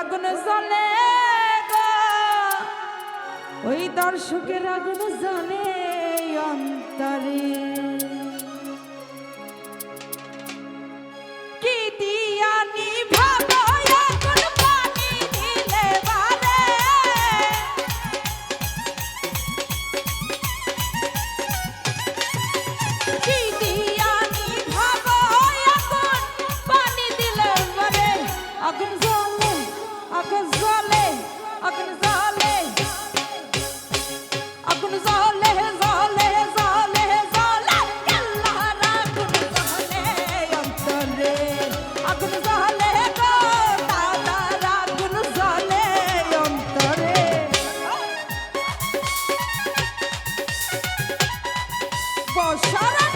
আগুন জ্বলে ওই দর্শকের আগুন জ্বলে বসারা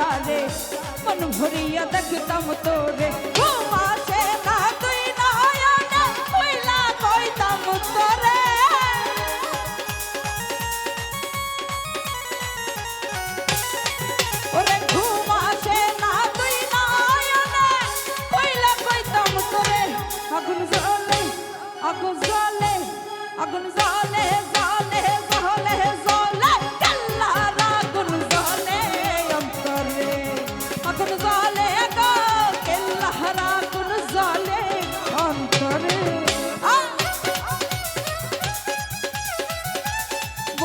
সারে মন ভরিয়া দেখতাম তোরে। ঘুম না তুই নয়নে কইলা কইতাম তোরে। আগুন জ্বলে আগুন জ্বলে আগুন জ্বলে।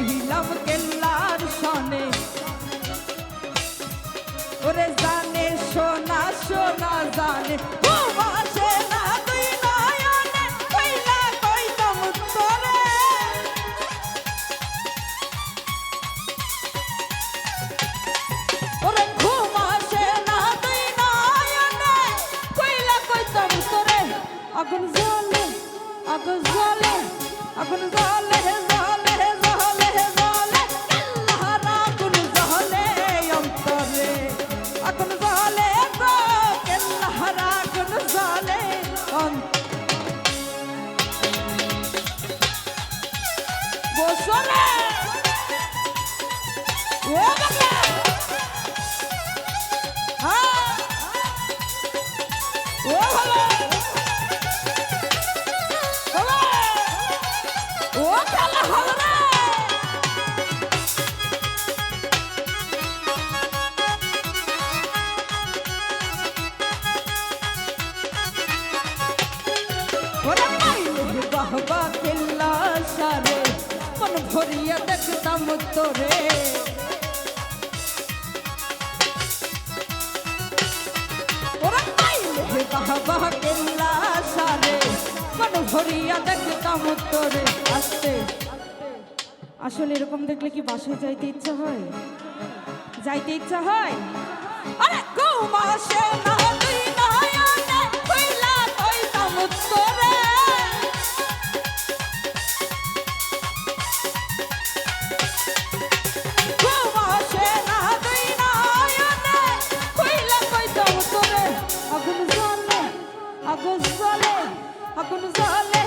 কহরিলাম কেল্লার শানে ওরে জানে, সোনা সোনা জানে। ও না তুই নয়নে, কইলা কইতাম তোরে। ওরে ঘুম না তুই নয়নে, কইলা কইতাম তোরে। আগুন জ্বলে আগুন জ্বলে আগুন জ্বলে। ভরিয়া দেখতাম তোরে। মন ভরিয়া দেখতাম তোরে। আসতে। আসলে এরকম দেখলে কি বাসায় যাইতে ইচ্ছা হয়? যাইতে ইচ্ছা হয়? আরে ঘুম আসে না। আগুন জ্বলে আগুন জ্বলে আগুন জ্বলে জ্বলে